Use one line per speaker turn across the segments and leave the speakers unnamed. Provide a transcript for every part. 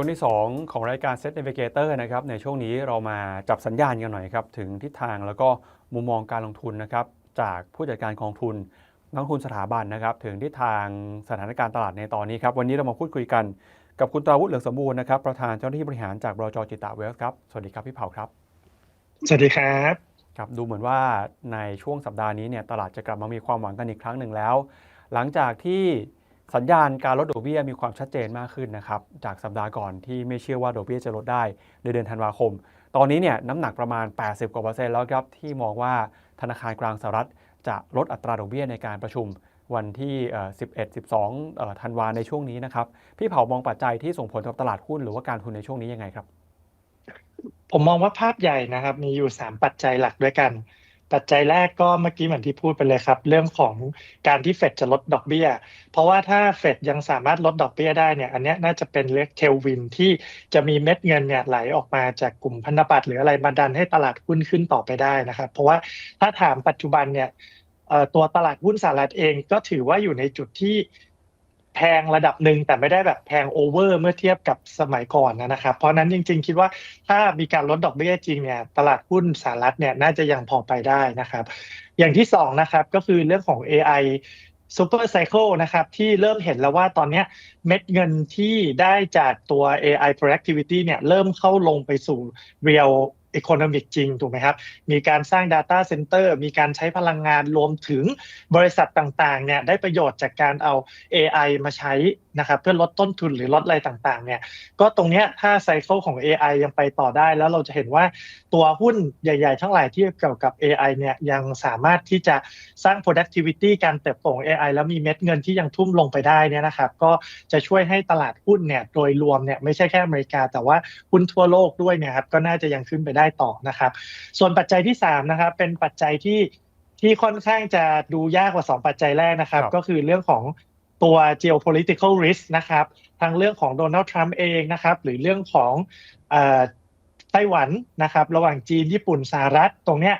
ช่วงที่ 2 ของรายการ Set Navigator นะครับในช่วงนี้เรามาจับสัญญาณกันหน่อยครับ ถึงทิศทางแล้วก็มุมมองการลงทุนนะครับ จากผู้จัดการกองทุนนักลงทุนสถาบันนะครับ ถึงทิศทางสถานการณ์ตลาดในตอนนี้ครับ วันนี้เรามาพูดคุยกันกับคุณตราวุฒิเหลืองสมบูรณ์นะครับประธานเจ้าหน้าที่บริหารจากบรจจิตตะเวลส์ครับสวัสดีครับพี่เผาครับ
สวัสดีครับ
ครับดูเหมือนว่าในช่วงสัปดาห์นี้เนี่ยตลาดจะกลับมามีความหวังกันอีกครั้งหนึ่งแล้ว หลังจากที่ สัญญาณการลดดอกเบี้ยมีความชัดเจนมากขึ้นนะครับ จากสัปดาห์ก่อนที่ไม่เชื่อว่าดอกเบี้ยจะลดได้ในเดือนธันวาคม ตอนนี้เนี่ยน้ำหนักประมาณ 80 กว่าเปอร์เซ็นต์แล้วครับ ที่มองว่าธนาคารกลางสหรัฐ จะลดอัตราดอกเบี้ยในการประชุมวันที่เอ่อ11 12เอ่อธันวาในช่วงนี้นะครับ พี่เผามองปัจจัยที่ส่งผลกับตลาดหุ้นหรือว่าการทุนในช่วงนี้ยังไงครับ
ผมมองว่าภาพใหญ่นะครับมีอยู่ 3 ปัจจัยหลักด้วยกัน ปัจจัยแรกก็เมื่อกี้เหมือนที่พูดไปเลยครับ เรื่องของการที่เฟดจะลดดอกเบี้ย เพราะว่าถ้าเฟดยังสามารถลดดอกเบี้ยได้เนี่ยอันนี้น่าจะเป็นเรียกเทลวินที่จะมีเม็ดเงินเนี่ยไหลออกมาจากกลุ่มพันธบัตรหรืออะไรมาดันให้ตลาดหุ้นขึ้นต่อไปได้นะครับ เพราะว่าถ้าถามปัจจุบันเนี่ยตัวตลาดหุ้นสหรัฐเองก็ถือว่าอยู่ในจุดที่ แพงระดับหนึ่งแต่ไม่ได้แบบแพงโอเวอร์เมื่อเทียบกับสมัยก่อนนะครับ เพราะนั้นจริง ๆ คิดว่าถ้ามีการลดดอกเบี้ยจริงเนี่ยตลาดหุ้นสหรัฐเนี่ยน่าจะยังพอไปได้นะครับ อย่างที่สองนะครับก็คือเรื่องของ AI Super Cycle นะครับที่เริ่มเห็นแล้วว่าตอนนี้เม็ดเงินที่ได้จากตัว AI Productivity เนี่ยเริ่มเข้าลงไปสู่ Real อีโคโนมิกจริงถูกไหมครับ มีการสร้าง Data Center มีการใช้พลังงานรวมถึงบริษัทต่างๆเนี่ยได้ประโยชน์จากการเอา AI มาใช้ นะครับเพื่อลดต้นทุนหรือลดอะไรต่างๆเนี่ยก็ตรงเนี้ยถ้าไซเคิลของ AI ยังไปต่อได้ แล้วเราจะเห็นว่าตัวหุ้นใหญ่ๆ ทั้งหลายที่เกี่ยวกับ AI เนี่ยยังสามารถที่จะสร้าง productivity การเติบโตของ AI แล้วมีเม็ดเงินที่ยังทุ่มลงไปได้เนี่ยนะครับก็จะช่วยให้ตลาดหุ้นเนี่ยโดยรวมเนี่ยไม่ใช่แค่อเมริกา แต่ว่าหุ้นทั่วโลกด้วยเนี่ยครับก็น่าจะยังขึ้นไปได้ต่อนะครับ ส่วนปัจจัยที่3นะครับเป็นปัจจัยที่ที่ค่อนข้างจะดูยากกว่า 2 ปัจจัยแรกนะครับ
ครับ
ก็คือเรื่องของ ตัว geopolitical risk นะครับทั้งเรื่องของโดนัลด์ทรัมป์เองนะครับหรือเรื่องของอไต้หวันนะครับระหว่างจีนญี่ปุ่นสหรัฐตรงเนี้ย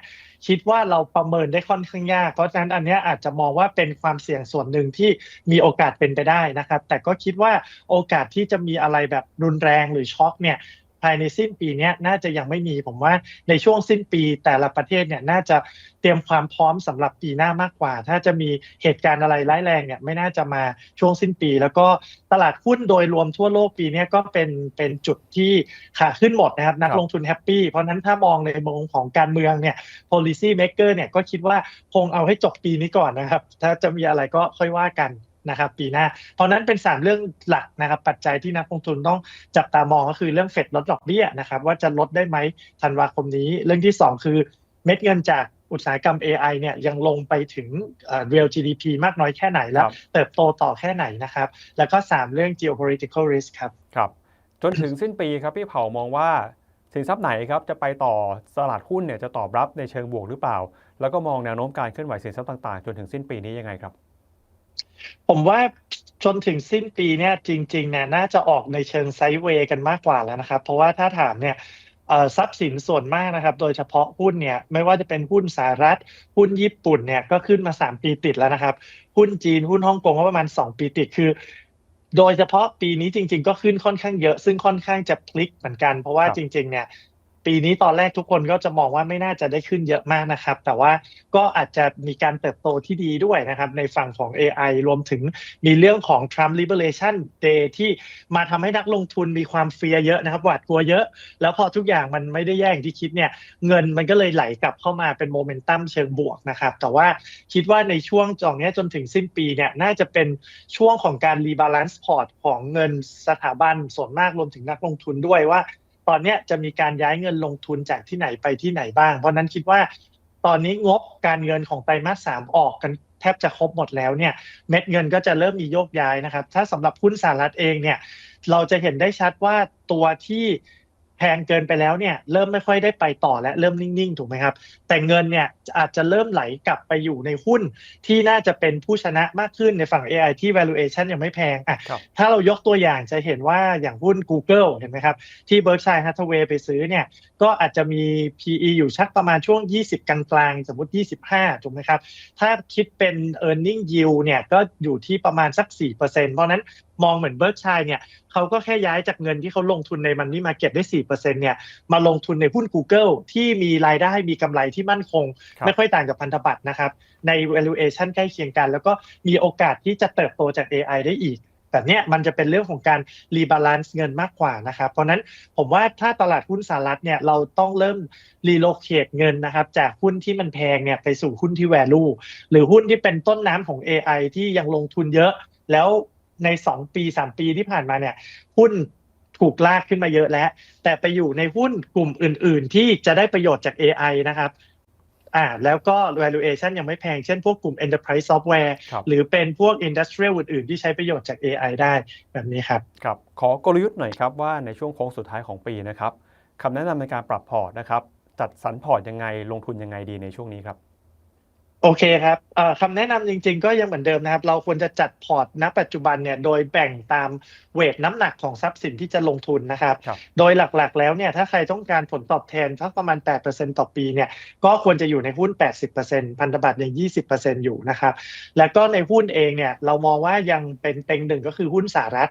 คิดว่าเราประเมินได้ค่อนข้างยาก เพราะฉะนั้นอันนี้อาจจะมองว่าเป็นความเสี่ยงส่วนหนึ่งที่มีโอกาสเป็นไปได้นะครับ แต่ก็คิดว่าโอกาสที่จะมีอะไรแบบรุนแรงหรือช็อกเนี่ย ภายในสิ้นปีเนี้ยน่าจะยังไม่มี ผมว่าในช่วงสิ้นปีแต่ละประเทศเนี่ยน่าจะเตรียมความพร้อมสำหรับปีหน้ามากกว่า ถ้าจะมีเหตุการณ์อะไรร้ายแรงเนี่ยไม่น่าจะมาช่วงสิ้นปี แล้วก็ตลาดหุ้นโดยรวมทั่วโลกปีเนี้ยก็เป็นเป็นจุดที่ขาขึ้นหมดนะครับ นักลงทุนแฮปปี้เพราะฉะนั้นถ้ามองในมุมของการเมืองเนี่ย policy maker เนี่ยก็คิดว่าคงเอาให้จบปีนี้ก่อนนะครับ ถ้าจะมีอะไรก็ค่อยว่ากัน นะครับปีหน้า เพราะฉะนั้นเป็น 3 เรื่องหลักนะครับปัจจัยที่นักลงทุนต้องจับตามองก็คือเรื่องเฟดลดดอกเบี้ยนะครับว่าจะลดได้ไหมธันวาคมนี้ เรื่องที่ 2 คือเม็ดเงินจากอุตสาหกรรม AI เนี่ยยังลงไปถึงเอ่อ real GDP มากน้อยแค่ไหนแล้
ควรับ
เติบโตต่อแค่ไหนนะครับ แล้วก็ 3 เรื่อง geopolitical risk ครับ
ครับจนถึงสิ้นปีครับพี่เผามองว่าสินทรัพย์ไหนครับจะไปต่อตลาดหุ้นเนี่ยจะตอบรับในเชิงบวกหรือเปล่า แล้วก็มองแนวโน้มการเคลื่อนไหวสินทรัพย์ต่างๆ จนถึงสิ้นปีนี้ยังไงครับ
ผมว่าจนถึงสิ้นปีเนี่ยจริงๆเนี่ยน่าจะออกในเชิงไซด์เวย์กันมากกว่าแล้วนะครับ เพราะว่าถ้าถามเนี่ยทรัพย์สินส่วนมากนะครับ โดยเฉพาะหุ้นเนี่ยไม่ว่าจะเป็นหุ้นสหรัฐ หุ้นญี่ปุ่นเนี่ยก็ขึ้นมา 3 ปีติดแล้วนะครับ หุ้นจีนหุ้นฮ่องกงก็ประมาณ 2 ปีติดคือ โดยเฉพาะปีนี้จริง ๆ ก็ขึ้นค่อนข้างเยอะ ซึ่งค่อนข้างจะพลิกเหมือนกัน เพราะว่า
ร
จริง ๆ เนี่ย ปีนี้ตอนแรกทุกคนก็จะมองว่าไม่น่าจะได้ขึ้นเยอะมากนะครับ แต่ว่าก็อาจจะมีการเติบโตที่ดีด้วยนะครับในฝั่งของ AI รวมถึงมีเรื่องของ Trump Liberation Day ที่มาทำให้นักลงทุนมีความเฟียเยอะนะครับหวาดกลัวเยอะ แล้วพอทุกอย่างมันไม่ได้แย่อย่างที่คิดเนี่ยเงินมันก็เลยไหลกลับเข้ามาเป็นโมเมนตัมเชิงบวกนะครับแต่ว่าคิดว่าในช่วงจองนี้จนถึงสิ้นปีเนี่ยน่าจะเป็นช่วงของการรีบาลานซ์พอร์ตของเงินสถาบันส่วนมากรวมถึงนักลงทุนด้วยว่า ตอนนี้จะมีการย้ายเงินลงทุนจากที่ไหนไปที่ไหนบ้าง เพราะนั้นคิดว่าตอนนี้งบการเงินของไตรมาสสามออกกันแทบจะครบหมดแล้วเนี่ยเม็ดเงินก็จะเริ่มมีโยกย้ายนะครับ ถ้าสำหรับหุ้นสหรัฐเองเนี่ยเราจะเห็นได้ชัดว่าตัวที่ แพงเกินไปแล้วเนี่ยเริ่มไม่ค่อยได้ไปต่อและเริ่มนิ่งๆถูกไหมครับ แต่เงินเนี่ยอาจจะเริ่มไหลกลับไปอยู่ในหุ้นที่น่าจะเป็นผู้ชนะมากขึ้นในฝั่ง AI ที่ valuation ยังไม่แพงอะ
ครับ
ถ้าเรายกตัวอย่างจะเห็นว่าอย่างหุ้น Google เห็นไหมครับ ที่ Berkshire Hathaway ไปซื้อเนี่ยก็อาจจะมี PE อยู่ชักประมาณช่วง 20 กลางๆ สมมติ 25ถูกไหมครับ ถ้าคิดเป็น earning yield เนี่ยก็อยู่ที่ประมาณสัก 4%เพราะฉะนั้น มองเหมือนเบิร์กชัยเนี่ยเขาก็แค่ย้ายจากเงินที่เขาลงทุนในมันนี่มาเก็ตได้4%เนี่ยมาลงทุนในหุ้น Google ที่มีรายได้มีกำไรที่มั่นคง
ครับ
ไม่ค่อยต่างกับพันธบัตรนะครับ ใน valuation ใกล้เคียงกัน แล้วก็มีโอกาสที่จะเติบโตจาก AI ได้อีกแต่เนี้ยมันจะเป็นเรื่องของการรีบาลานซ์เงินมากกว่านะครับเพราะฉะนั้นผมว่าถ้าตลาดหุ้นสหรัฐเนี่ยเราต้องเริ่มรีโลเคทเงินนะครับจากหุ้นที่มันแพงเนี่ยไปสู่หุ้นที่ value หรือหุ้นที่เป็นต้นน้ำของ AI ที่ยังลงทุนเยอะ แล้ว ใน2ปี3ปีที่ผ่านมาเนี่ยหุ้นถูกลากขึ้นมาเยอะแล้ว แต่ไปอยู่ในหุ้นกลุ่มอื่น ๆ ที่จะได้ประโยชน์จาก AI นะครับอ่าแล้วก็ valuation ยังไม่แพง เช่นพวกกลุ่ม enterprise software
ครับ
หรือเป็นพวก industrial อื่น ๆ ที่ใช้ประโยชน์จาก AI ได้แบบนี้ครับ
ครับ ขอกลยุทธ์หน่อยครับว่าในช่วงโค้งสุดท้ายของปีนะครับคำแนะนำในการปรับพอร์ตนะครับ จัดสรรพอร์ตยังไงลงทุนยังไงดีในช่วงนี้ครับ
โอเคครับเอ่อคำแนะนำจริง ๆ ก็ยังเหมือนเดิมนะครับ เราควรจะจัดพอร์ตณปัจจุบันเนี่ยโดยแบ่งตามเวทน้ำหนักของทรัพย์สินที่จะลงทุนนะครับ
ครับ
โดยหลักๆ แล้วเนี่ยถ้าใครต้องการผลตอบแทนสักประมาณ 8%ต่อปีเนี่ยก็ควรจะอยู่ในหุ้น 80%พันธบัตรยัง 20%อยู่นะครับ แล้วก็ในหุ้นเองเนี่ยเรามองว่ายังเป็นเต็งหนึ่งก็คือหุ้นสหรัฐ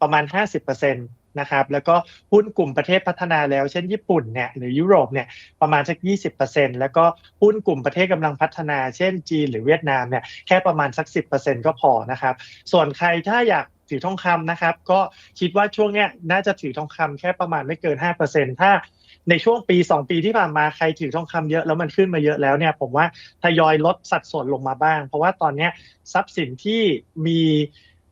ประมาณ 50%นะครับ แล้วก็หุ้นกลุ่มประเทศพัฒนาแล้ว เช่นญี่ปุ่นเนี่ยหรือยุโรปเนี่ยประมาณสัก 20%แล้วก็หุ้นกลุ่มประเทศกำลังพัฒนา เช่นจีนหรือเวียดนามเนี่ยแค่ประมาณสัก 10%ก็พอนะครับ ส่วนใครถ้าอยากถือทองคำนะครับ ก็คิดว่าช่วงเนี้ยน่าจะถือทองคำแค่ประมาณไม่เกิน 5%ถ้าในช่วงปี 2 ปีที่ผ่านมาใครถือทองคำเยอะแล้วมันขึ้นมาเยอะแล้วเนี่ยผมว่าทยอยลดสัดส่วนลงมาบ้าง เพราะว่าตอนนี้ทรัพย์สินที่มี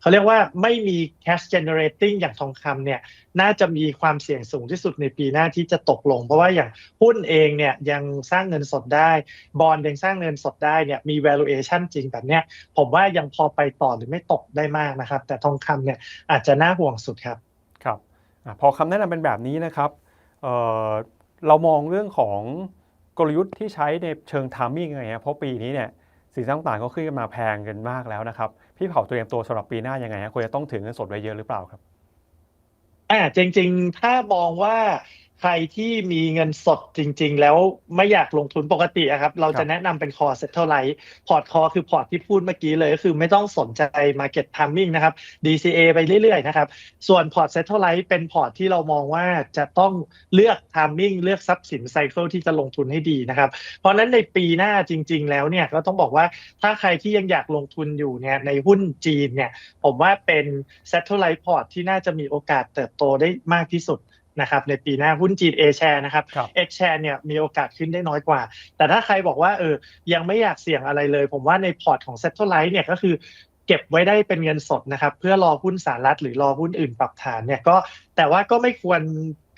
เขาเรียกว่าไม่มี cash generating อย่างทองคำเนี่ยน่าจะมีความเสี่ยงสูงที่สุดในปีหน้าที่จะตกลง เพราะว่าอย่างหุ้นเองเนี่ยยังสร้างเงินสดได้ บอลยังสร้างเงินสดได้เนี่ยมี valuation จริงแบบเนี้ยผมว่ายังพอไปต่อหรือไม่ตกได้มากนะครับ แต่ทองคำเนี่ยอาจจะน่าห่วงสุดครับ
ครับอพอคำแนะนำเป็นแบบนี้นะครับเเรามองเรื่องของกลยุทธ์ที่ใช้ในเชิงทามมิ่งยังไงฮะเพราะปีนี้เนี่ย สินทรัพย์ต่างๆก็ขึ้นมาแพงกันมากแล้วนะครับ พี่เผาเตรียมตัวสำหรับปีหน้ายังไงควรจะต้องถือเงินสดไว้เยอะหรือเปล่าครับ
อ่าจริง ๆ ถ้ามองว่า ใครที่มีเงินสดจริง ๆ แล้วไม่อยากลงทุนปกติอะครับ เรา
ครั
จะ
บ
แนะนำเป็น core settle light พอร์ต core คือพอร์ตที่พูดเมื่อกี้เลยก็คือไม่ต้องสนใจ market timing นะครับ DCA ไปเรื่อย ๆ นะครับ ส่วนพอร์ต settle light เป็นพอร์ตที่เรามองว่าจะต้องเลือก timing เลือกทรัพย์สินไซเคิลที่จะลงทุนให้ดีนะครับ เพราะฉะนั้นในปีหน้าจริง ๆ แล้วเนี่ยก็ต้องบอกว่าถ้าใครที่ยังอยากลงทุนอยู่เนี่ยในหุ้นจีนเนี่ยผมว่าเป็น satellite port ที่น่าจะมีโอกาสเติบโตได้มากที่สุด นะครับในปีหน้าหุ้นจีน A share นะครับ
ครับ
X share เนี่ยมีโอกาสขึ้นได้น้อยกว่า แต่ถ้าใครบอกว่าเออยังไม่อยากเสี่ยงอะไรเลย ผมว่าในพอร์ตของ satellite เนี่ยก็คือเก็บไว้ได้เป็นเงินสดนะครับ เพื่อรอหุ้นสหรัฐหรือรอหุ้นอื่นปรับฐานเนี่ยก็แต่ว่าก็ไม่ควร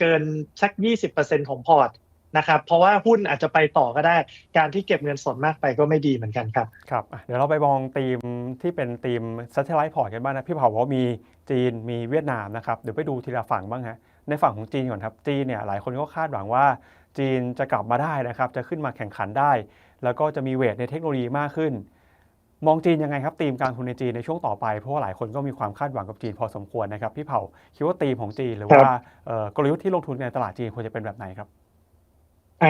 เกินสัก 20%ของพอร์ตนะครับเพราะว่าหุ้นอาจจะไปต่อก็ได้ การที่เก็บเงินสดมากไปก็ไม่ดีเหมือนกันครับ
ครับอะเดี๋ยวเราไปมองธีมที่เป็นธีม satellite port กันบ้างนะ พี่เผาบอกว่ามีจีนมีเวียดนามนะครับ เดี๋ยวไปดูทีละฝั่งบ้างฮะ ในฝั่งของจีนก่อนครับจีนเนี่ยหลายคนก็คาดหวังว่า จีนจะกลับมาได้นะครับ จะขึ้นมาแข่งขันได้ แล้วก็จะมีเวทในเทคโนโลยีมากขึ้น มองจีนยังไงครับธีมการลงทุนในจีนในช่วงต่อไป เพราะว่าหลายคนก็มีความคาดหวังกับจีนพอสมควรนะครับพี่เผาคิดว่าธีมของจีนหรือว่าเอ่อกลยุทธ์ที่ลงทุนในตลาดจีนควรจะเป็นแบบไหนครับ
อ่า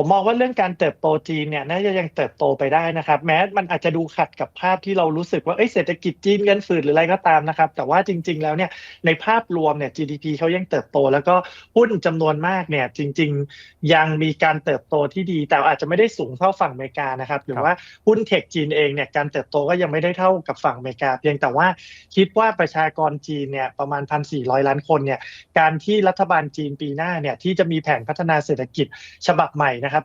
ผมมองว่าเรื่องการเติบโตจีนเนี่ยน่าจะยังเติบโตไปได้นะครับ แม้มันอาจจะดูขัดกับภาพที่เรารู้สึกว่าเอ้ยเศรษฐกิจจีนเงินฝืดหรืออะไรก็ตามนะครับ แต่ว่าจริง ๆ แล้วเนี่ยในภาพรวมเนี่ย GDP เขายังเติบโต แล้วก็หุ้นจำนวนมากเนี่ย จริง ๆ ยังมีการเติบโตที่ดี แต่อาจจะไม่ได้สูงเท่าฝั่งอเมริกานะครับ หรือว่าหุ้นเทคจีนเองเนี่ยการเติบโตก็ยังไม่ได้เท่ากับฝั่งอเมริกา เพียงแต่ว่าคิดว่าประชากรจีนเนี่ยประมาณ 1,400 ล้านคนเนี่ยการที่รัฐบาลจีนปีหน้าเนี่ยที่จะมีแผนพัฒนาเศรษฐกิจฉบับใหม่นะครับ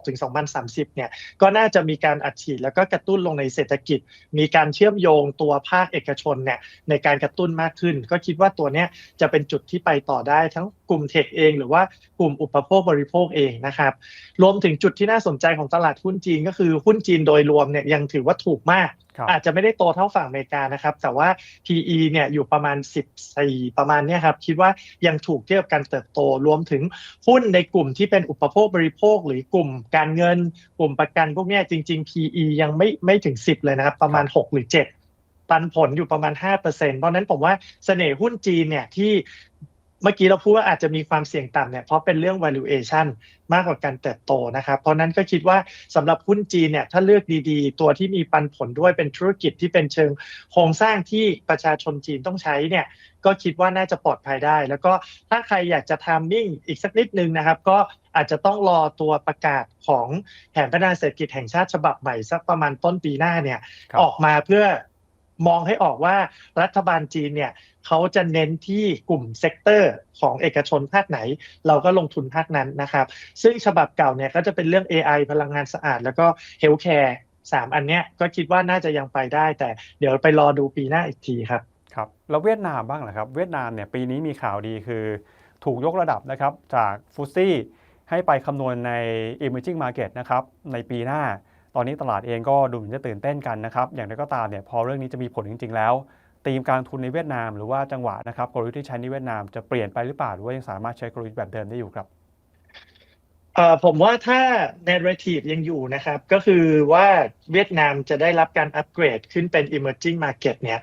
2026 ถึง 2030 เนี่ย ก็น่าจะมีการอัดฉีดแล้วก็กระตุ้นลงในเศรษฐกิจ มีการเชื่อมโยงตัวภาคเอกชนเนี่ยในการกระตุ้นมากขึ้น ก็คิดว่าตัวเนี้ยจะเป็นจุดที่ไปต่อได้ทั้งกลุ่มเทคเอง หรือว่ากลุ่มอุปโภคบริโภคเองนะครับ รวมถึงจุดที่น่าสนใจของตลาดหุ้นจีนก็คือหุ้นจีนโดยรวมเนี่ยยังถือว่าถูกมาก อาจจะไม่ได้โตเท่าฝั่งอเมริกานะครับ แต่ว่า PE เนี่ยอยู่ประมาณ 14 ประมาณเนี้ยครับ คิดว่ายังถูกเทียบกันเติบโตรวมถึงหุ้นในกลุ่มที่เป็นอุปโภคบริโภค หรือกลุ่มการเงิน กลุ่มประกันพวกนี้จริง ๆ PE ยังไม่ไม่ถึง 10 เลยนะครับ ประมาณ 6 หรือ 7 ปันผลอยู่ประมาณ 5%เพราะฉะนั้นผมว่าเสน่ห์หุ้นจีนเนี่ยที่ เมื่อกี้เราพูดว่าอาจจะมีความเสี่ยงต่ำเนี่ยเพราะเป็นเรื่อง valuation มากกว่าการเติบโตนะครับ เพราะนั้นก็คิดว่าสำหรับหุ้นจีนเนี่ยถ้าเลือกดีๆ ตัวที่มีปันผลด้วยเป็นธุรกิจที่เป็นเชิงโครงสร้างที่ประชาชนจีนต้องใช้เนี่ยก็คิดว่าน่าจะปลอดภัยได้ แล้วก็ถ้าใครอยากจะทามมิ่งอีกสักนิดนึงนะครับ ก็อาจจะต้องรอตัวประกาศของแผนพัฒนาเศรษฐกิจแห่งชาติฉบับใหม่สักประมาณต้นปีหน้าเนี่ย
ครับ
ออกมาเพื่อ มองให้ออกว่ารัฐบาลจีนเนี่ยเขาจะเน้นที่กลุ่มเซกเตอร์ของเอกชนภาคไหน เราก็ลงทุนภาคนั้นนะครับ ซึ่งฉบับเก่าเนี่ยก็จะเป็นเรื่อง AI พลังงานสะอาด แล้วก็เฮลท์แคร์สามอันเนี้ยก็คิดว่าน่าจะยังไปได้ แต่เดี๋ยวไปรอดูปีหน้าอีกทีครับ
ครับแล้วเวียดนามบ้างเหรอครับ เวียดนามเนี่ยปีนี้มีข่าวดีคือ ถูกยกระดับนะครับจากฟุซี่ให้ไปคำนวณใน emerging market นะครับในปีหน้า ตอนนี้ตลาดเองก็ดูเหมือนจะตื่นเต้นกันนะครับ อย่างไรก็ตามเนี่ยพอเรื่องนี้จะมีผลจริง ๆ แล้วตีมการทุนในเวียดนาม หรือว่าจังหวะนะครับกลยุทธ์ที่ใช้ในเวียดนามจะเปลี่ยนไปหรือเปล่าหรือว่ายังสามารถใช้กลยุทธ์แบบเดิมได้อยู่ครับ
ผมว่าถ้า narrative ยังอยู่นะครับ ก็คือว่าเวียดนามจะได้รับการอัปเกรดขึ้นเป็น emerging market เนี่ย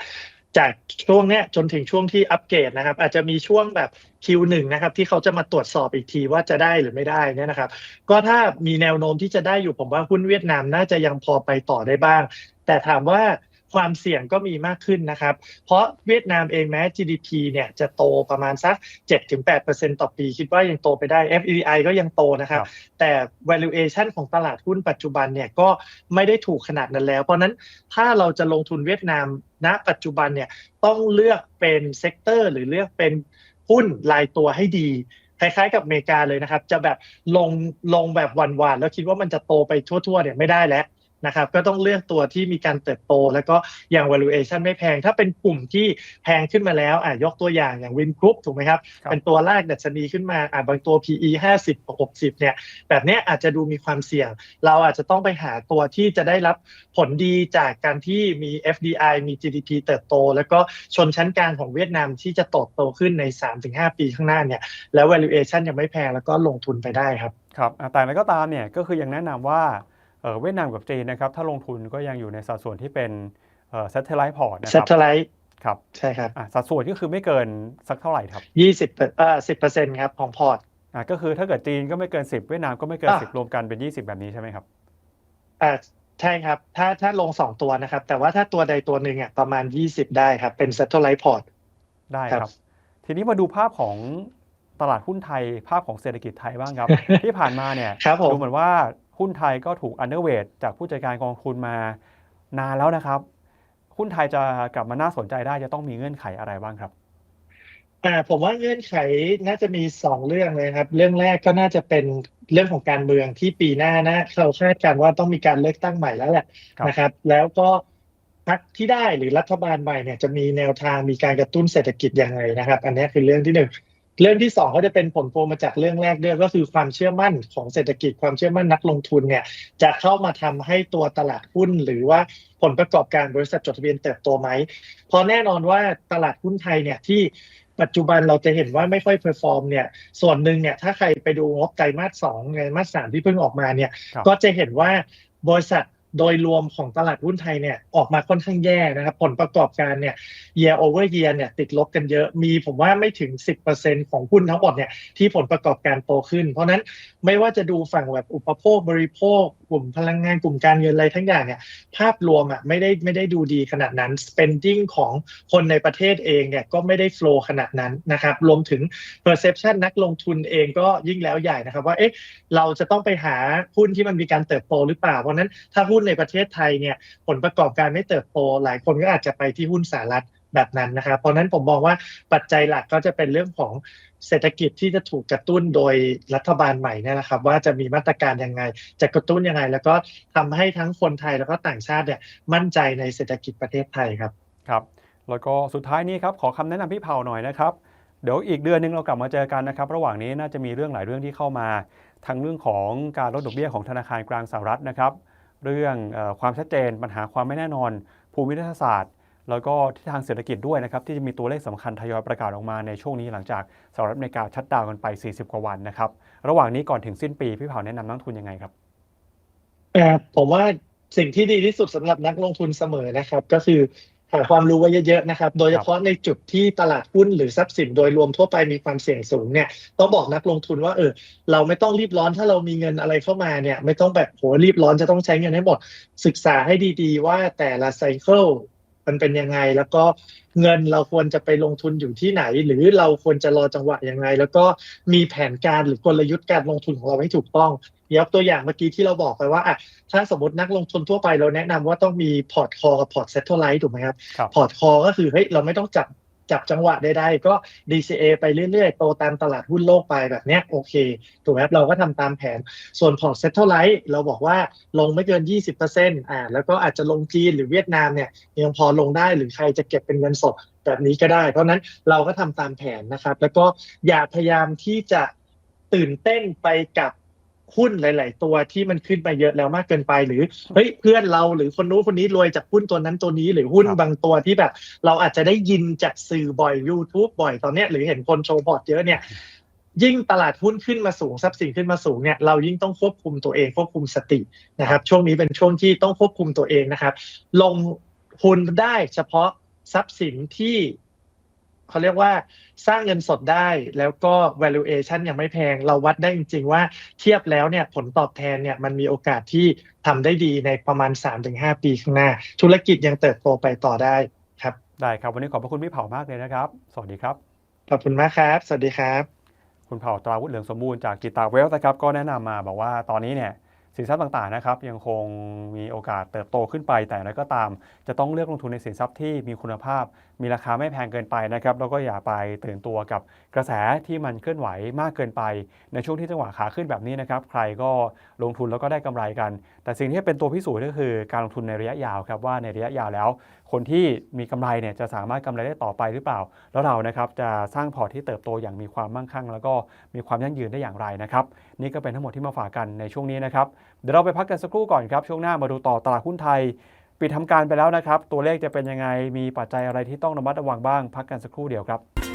จากช่วงเนี้ยจนถึงช่วงที่อัปเกรดนะครับ อาจจะมีช่วงแบบ Q1 นะครับ ที่เขาจะมาตรวจสอบอีกทีว่าจะได้หรือไม่ได้เนี่ยนะครับ ก็ถ้ามีแนวโน้มที่จะได้อยู่ผมว่าหุ้นเวียดนามน่าจะยังพอไปต่อได้บ้าง แต่ถามว่า ความเสี่ยงก็มีมากขึ้นนะครับ เพราะเวียดนามเองแม้ GDP เนี่ยจะโตประมาณสัก 7-8%ต่อปี คิดว่ายังโตไปได้ FDI ก็ยังโตนะครับ
ครับ
แต่ valuation ของตลาดหุ้นปัจจุบันเนี่ยก็ไม่ได้ถูกขนาดนั้นแล้ว เพราะฉะนั้นถ้าเราจะลงทุนเวียดนามณปัจจุบันเนี่ยต้องเลือกเป็นเซกเตอร์หรือเลือกเป็นหุ้นรายตัวให้ดีคล้ายๆกับอเมริกาเลยนะครับ จะแบบลงลงแบบหวานๆแล้วคิดว่ามันจะโตไปทั่วๆเนี่ยไม่ได้แล้ว นะครับก็ต้องเลือกตัวที่มีการเติบโต แล้วก็อย่าง valuation ไม่แพง ถ้าเป็นกลุ่มที่แพงขึ้นมาแล้วอะยกตัวอย่างอย่างวินกรุ๊ปถูกไหมครับ
ครับ
เป็นตัวแรกดัชนีขึ้นมาอะบางตัว PE 50 60เนี่ยแบบเนี้ยอาจจะดูมีความเสี่ยง เราอาจจะต้องไปหาตัวที่จะได้รับผลดีจากการที่มี FDI มี GDP เติบโต แล้วก็ชนชั้นกลางของเวียดนามที่จะโตโตขึ้นใน 3-5 ปีข้างหน้าเนี่ยแล้ว valuation ยังไม่แพงแล้วก็ลงทุนไปได้ครับ
ครับอะแต่อะไรก็ตามเนี่ยก็คือยังแนะนำว่า เอ่อเวียดนามกับจีนนะครับ ถ้าลงทุนก็ยังอยู่ในสัดส่วนที่เป็นเอ่อ satellite port นะครับ
Satellite
ครับ
ใช่ครับ
อะสัดส่วนก็คือไม่เกินสักเท่าไหร่ครับ
20เอ่อ10%ครับของพอร์ต
อะก็คือถ้าเกิดจีนก็ไม่เกิน10เวียดนามก็ไม่เกิน
อะ
10รวมกันเป็น20แบบนี้ใช่ไหมครับ
อ่าใช่ครับ ถ้าถ้าลง2ตัวนะครับ แต่ว่าถ้าตัวใดตัวหนึ่งอะประมาณ20ได้ครับ เป็น Satellite Port
ได้
ครับ
ครับ ทีนี้มาดูภาพของตลาดหุ้นไทยภาพของเศรษฐกิจไทยบ้างครับ ที่ผ่านมาเนี่ย
ครับผม
ดูเหมือนว่า หุ้นไทยก็ถูกอันเดอร์เวทจากผู้จัดการกองทุนมานานแล้วนะครับ หุ้นไทยจะกลับมาน่าสนใจได้จะต้องมีเงื่อนไขอะไรบ้างครับ
อ่าผมว่าเงื่อนไขน่าจะมีสองเรื่องเลยครับ เรื่องแรกก็น่าจะเป็นเรื่องของการเมืองที่ปีหน้านะเราคาดการณ์ว่าต้องมีการเลือกตั้งใหม่แล้วแหละ
ครับ
นะครับ แล้วก็พรรคที่ได้หรือรัฐบาลใหม่เนี่ยจะมีแนวทางมีการกระตุ้นเศรษฐกิจยังไงนะครับ อันนี้คือเรื่องที่หนึ่ง เรื่องที่สองก็จะเป็นผลพวงมาจากเรื่องแรกด้วยก็คือความเชื่อมั่นของเศรษฐกิจความเชื่อมั่นนักลงทุนเนี่ยจะเข้ามาทำให้ตัวตลาดหุ้น หรือว่าผลประกอบการบริษัทจดทะเบียนเติบโตไหมเพราะแน่นอนว่าตลาดหุ้นไทยเนี่ยที่ปัจจุบันเราจะเห็นว่าไม่ค่อยเพอร์ฟอร์มเนี่ยส่วนหนึ่งเนี่ยถ้าใครไปดูงบไตรมาสสองไตรมาสสามที่เพิ่งออกมาเนี่ย
ครับ
ก็จะเห็นว่าบริษัท โดยรวมของตลาดหุ้นไทยเนี่ยออกมาค่อนข้างแย่นะครับ ผลประกอบการเนี่ย year over year เนี่ยติดลบกันเยอะมีผมว่าไม่ถึง 10%ของหุ้นทั้งหมดเนี่ยที่ผลประกอบการโตขึ้น เพราะฉะนั้นไม่ว่าจะดูฝั่งแบบอุปโภคบริโภค กลุ่มพลังงานกลุ่มการเงินอะไรทั้งอย่างเนี่ยภาพรวมอะไม่ได้ไม่ได้ดูดีขนาดนั้น spending ของคนในประเทศเองเนี่ยก็ไม่ได้ flow ขนาดนั้นนะครับรวมถึง perception นักลงทุนเองก็ยิ่งแล้วใหญ่นะครับว่าเอ๊ะเราจะต้องไปหาหุ้นที่มันมีการเติบโตหรือเปล่า เพราะฉะนั้นถ้าหุ้นในประเทศไทยเนี่ยผลประกอบการไม่เติบโตหลายคนก็อาจจะไปที่หุ้นสหรัฐ แบบนั้นนะครับเพราะนั้นผมมองว่าปัจจัยหลักก็จะเป็นเรื่องของเศรษฐกิจที่จะถูกกระตุ้นโดยรัฐบาลใหม่นี่ยนะครับ ว่าจะมีมาตรการยังไง จะกระตุ้นยังไง แล้วก็ทำให้ทั้งคนไทยแล้วก็ต่างชาติเนี่ยมั่นใจในเศรษฐกิจประเทศไทยครับ
ครับ แล้วก็สุดท้ายนี้ครับขอคำแนะนำพี่เผาหน่อยนะครับเดี๋ยวอีกเดือนหนึงเรากลับมาเจอกันนะครับ ระหว่างนี้น่าจะมีเรื่องหลายเรื่องที่เข้ามาทั้งเรื่องของการลดดอกเบี้ยของธนาคารกลางสหรัฐนะครับ เรื่องความชัดเจนปัญหาความไม่แน่นอน ภูมิรัฐศาสตร์ แล้วก็ทิศทางเศรษฐกิจด้วยนะครับที่จะมีตัวเลขสำคัญทยอยประกาศออกมาในช่วงนี้หลังจากสหรัฐอเมริกาชัดดาวน์กันไป 40 กว่าวันนะครับ ระหว่างนี้ก่อนถึงสิ้นปี พี่เผาแนะนำนักลงทุนยังไงครับ
ผมว่าสิ่งที่ดีที่สุดสำหรับนักลงทุนเสมอนะครับ ก็คือหาความรู้ไว้เยอะๆนะครับ โดยเฉพาะในจุดที่ตลาดหุ้นหรือทรัพย์สินโดยรวมทั่วไปมีความเสี่ยงสูงเนี่ยต้องบอกนักลงทุนว่าเออเราไม่ต้องรีบร้อนถ้าเรามีเงินอะไรเข้ามาเนี่ยไม่ต้องแบบโหรีบร้อนจะต้องใช้เงินให้หมด ศึกษาให้ดีๆ ว่าแต่ละไซเคิล มันเป็นยังไง แล้วก็เงินเราควรจะไปลงทุนอยู่ที่ไหน หรือเราควรจะรอจังหวะยังไง แล้วก็มีแผนการหรือกลยุทธ์การลงทุนของเราให้ถูกต้องยกตัวอย่างเมื่อกี้ที่เราบอกไปว่าอะถ้าสมมตินักลงทุนทั่วไปเราแนะนำว่าต้องมีพอร์ตคอกับพอร์ตเซ็ตเทอร์ไลท์ถูกไหมครับ
ครับ
พอร์ตคอก็คือเฮ้ยเราไม่ต้องจับ จับจังหวะใดๆก็ DCA ไปเรื่อยๆ โตตามตลาดหุ้นโลกไปแบบเนี้ยโอเค ถูกไหมครับเราก็ทำตามแผน ส่วนพอร์ตเซ็ตเท่าไรเราบอกว่าลงไม่เกิน 20%อ่าแล้วก็อาจจะลงจีนหรือเวียดนามเนี่ยยังพอลงได้หรือใครจะเก็บเป็นเงินสดแบบนี้ก็ได้ เพราะฉะนั้นเราก็ทำตามแผนนะครับ แล้วก็อย่าพยายามที่จะตื่นเต้นไปกับ หุ้นหลาย ๆ ตัวที่มันขึ้นไปเยอะแล้วมากเกินไป หรือเฮ้ยเพื่อนเราหรือคนนู้นคนนี้รวยจากหุ้นตัวนั้นตัวนี้หรือหุ้น
ครับ
บางตัวที่แบบ เราอาจจะได้ยินจากสื่อบ่อย YouTube บ่อยตอนเนี้ยหรือเห็นคนโชว์พอร์ตเยอะเนี่ยยิ่งตลาดหุ้นขึ้นมาสูงทรัพย์สินขึ้นมาสูงเนี่ยเรายิ่งต้องควบคุมตัวเองควบคุมสตินะครับ ช่วงนี้เป็นช่วงที่ต้องควบคุมตัวเองนะครับ ลงทุนได้เฉพาะทรัพย์สินที่ เขาเรียกว่าสร้างเงินสดได้แล้วก็ valuation ยังไม่แพง เราวัดได้จริง ๆ ว่าเทียบแล้วเนี่ยผลตอบแทนเนี่ยมันมีโอกาสที่ทำได้ดีในประมาณ 3-5 ปีข้างหน้า ธุรกิจยังเติบโตไปต่อได้ครับ
ได้ครับ วันนี้ขอบพระคุณพี่เผ่ามากเลยนะครับ สวัสดีครับ
ขอบคุณมากครับ สวัสดีครับ
คุณเผ่าตราวุฒิเหลืองสมบูรณ์จากกิตาเวลนะครับก็แนะนำมาบอกว่าตอนนี้เนี่ย สินทรัพย์ต่างๆนะครับยังคงมีโอกาสเติบโตขึ้นไป แต่อะไรก็ตาม จะต้องเลือกลงทุนในสินทรัพย์ที่มีคุณภาพ มีราคาไม่แพงเกินไปนะครับแล้วก็อย่าไปตื่นตัวกับกระแสที่มันเคลื่อนไหวมากเกินไป ในช่วงที่จังหวะขาขึ้นแบบนี้นะครับใครก็ลงทุนแล้วก็ได้กำไรกัน แต่สิ่งที่เป็นตัวพิสูจน์ก็คือการลงทุนในระยะยาวครับว่าในระยะยาวแล้ว คนที่มีกำไรเนี่ยจะสามารถกำไรได้ต่อไปหรือเปล่า แล้วเรานะครับจะสร้างพอร์ตที่เติบโตอย่างมีความมั่งคั่ง แล้วก็มีความยั่งยืนได้อย่างไรนะครับ นี่ก็เป็นทั้งหมดที่มาฝากกันในช่วงนี้นะครับ เดี๋ยวเราไปพักกันสักครู่ก่อนครับ ช่วงหน้ามาดูต่อตลาดหุ้นไทย ปิดทำการไปแล้วนะครับ ตัวเลขจะเป็นยังไง มีปัจจัยอะไรที่ต้องระมัดระวังบ้าง พักกันสักครู่เดียวครับ